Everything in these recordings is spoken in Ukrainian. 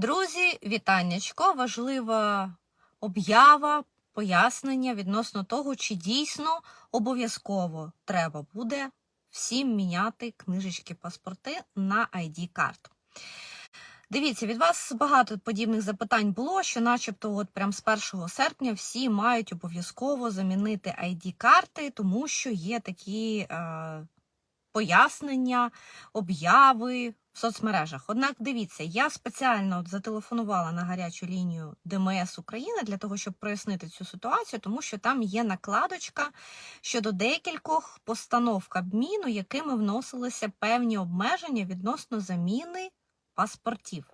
Друзі, вітаннячко! Важлива об'ява, пояснення відносно того, чи дійсно обов'язково треба буде всім міняти книжечки паспорти на ID-карту. Дивіться, від вас багато подібних запитань було, що начебто от прям з 1 серпня всі мають обов'язково замінити ID-карти, тому що є такі е, пояснення, обяви в соцмережах. Однак дивіться, я спеціально зателефонувала на гарячу лінію ДМС України для того, щоб прояснити цю ситуацію, тому що там є накладочка щодо декількох постанов Кабміну, якими вносилися певні обмеження відносно заміни паспортів.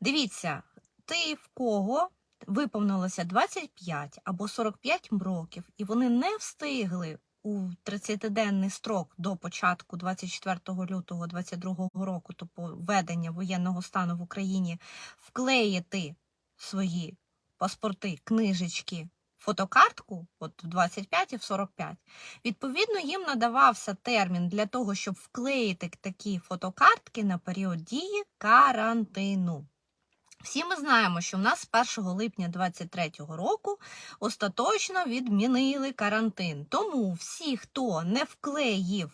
Дивіться, ти в кого виповнилося 25 або 45 років, і вони не встигли у 30-денний строк до початку 24 лютого 2022 року, тобто введення воєнного стану в Україні, вклеїти свої паспорти, книжечки, фотокартку, от в 25 і в 45, відповідно, їм надавався термін для того, щоб вклеїти такі фотокартки на період дії карантину. Всі ми знаємо, що в нас з 1 липня 2023 року остаточно відмінили карантин. Тому всі, хто не вклеїв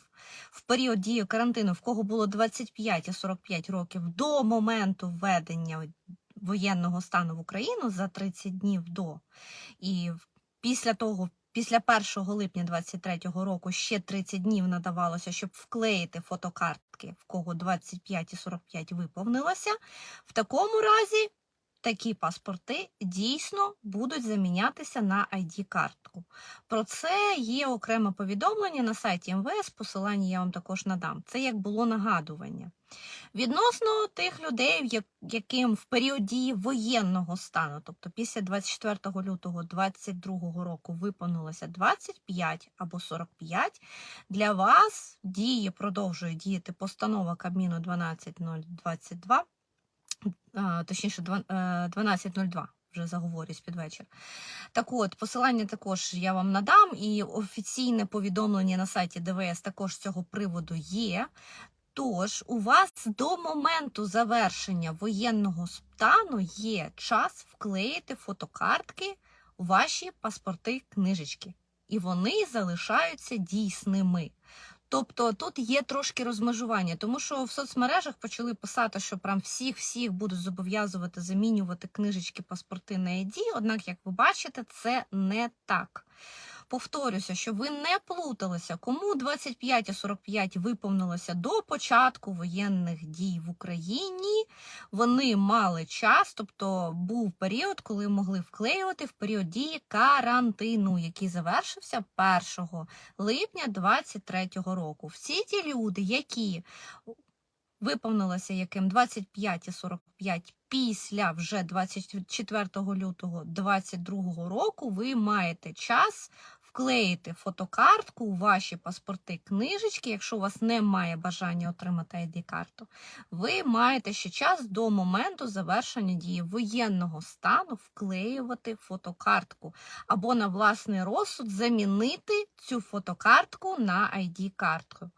в період дії карантину, в кого було 25 і 45 років до моменту введення воєнного стану в Україну за 30 днів до, і після того. Після 1 липня 2023 року ще 30 днів надавалося, щоб вклеїти фотокартки, в кого 25 і 45 виповнилося. В такому разі такі паспорти дійсно будуть замінятися на ID-картку. Про це є окреме повідомлення на сайті МВС, посилання я вам також надам. Це як було нагадування. Відносно тих людей, яким в період дії воєнного стану, тобто після 24 лютого 2022 року виповнилося 25 або 45, для вас діє, продовжує діяти постанова Кабміну 12022, точніше, е, 1202. Вже заговорюсь під вечір. Так от, посилання також я вам надам, і офіційне повідомлення на сайті ДВС також з цього приводу є. Тож, у вас до моменту завершення воєнного стану є час вклеїти фотокартки у ваші паспорти книжечки, і вони залишаються дійсними. Тобто тут є трошки розмежування, тому що в соцмережах почали писати, що прям всіх-всіх будуть зобов'язувати замінювати книжечки, паспорти на ID, однак, як ви бачите, це не так. Повторюся, щоб ви не плуталися, кому 25 і 45 виповнилося до початку воєнних дій в Україні. Вони мали час, тобто був період, коли могли вклеювати в період дії карантину, який завершився 1 липня 2023 року. Всі ті люди, які виповнилося яким 25 і 45 після вже 24 лютого 2022 року, ви маєте час вклеїти фотокартку у ваші паспорти книжечки, якщо у вас немає бажання отримати ID-карту, ви маєте ще час до моменту завершення дії воєнного стану вклеювати фотокартку або на власний розсуд замінити цю фотокартку на ID-картку.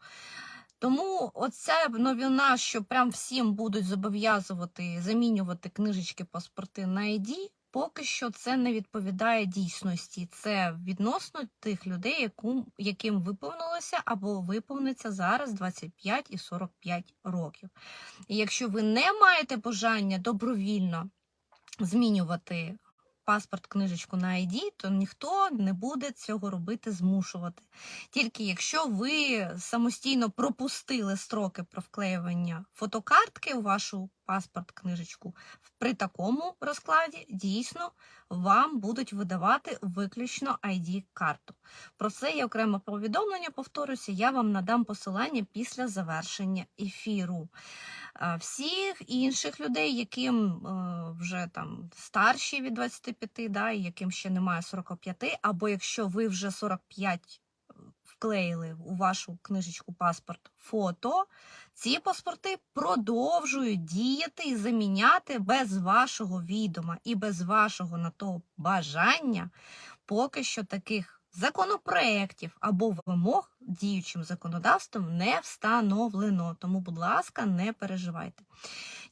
Тому оця новина, що прям всім будуть зобов'язувати замінювати книжечки паспорти на ID, поки що це не відповідає дійсності. Це відносно тих людей, яким, яким виповнилося або виповниться зараз 25 і 45 років. І якщо ви не маєте бажання добровільно змінювати паспорт, книжечку на ID, то ніхто не буде цього робити, змушувати. Тільки якщо ви самостійно пропустили строки про вклеювання фотокартки у вашу паспорт, книжечку, при такому розкладі дійсно вам будуть видавати виключно ID-карту. Про це є окреме повідомлення. Повторюся, я вам надам посилання після завершення ефіру. Всіх інших людей, яким е, вже там старші від 25, да, і яким ще немає 45, або якщо ви вже 45 вклеїли у вашу книжечку паспорт фото, ці паспорти продовжують діяти і заміняти без вашого відома і без вашого на то бажання. Поки що таких законопроєктів або вимог діючим законодавством не встановлено. Тому, будь ласка, не переживайте.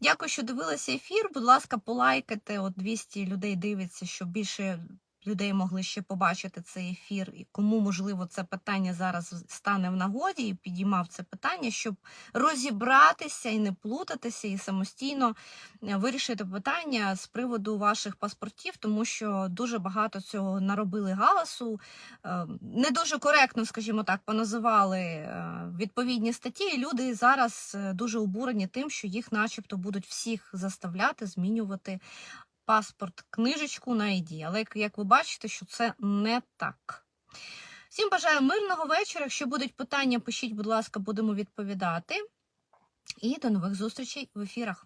Дякую, що дивилися ефір. Будь ласка, полайкайте. От 200 людей дивиться, щоб більше людей могли ще побачити цей ефір. І кому можливо це питання зараз стане в нагоді і підіймав це питання, щоб розібратися і не плутатися, і самостійно е, вирішити питання з приводу ваших паспортів, тому що дуже багато цього наробили галасу. Е, Не дуже коректно, скажімо так, поназивали е, відповідні статті. І люди зараз дуже обурені тим, що їх, начебто, будуть всіх заставляти змінювати паспорт, книжечку на ID. Але як- ви бачите, що це не так. Всім бажаю мирного вечора. Якщо будуть питання, пишіть, будь ласка, будемо відповідати. І до нових зустрічей в ефірах.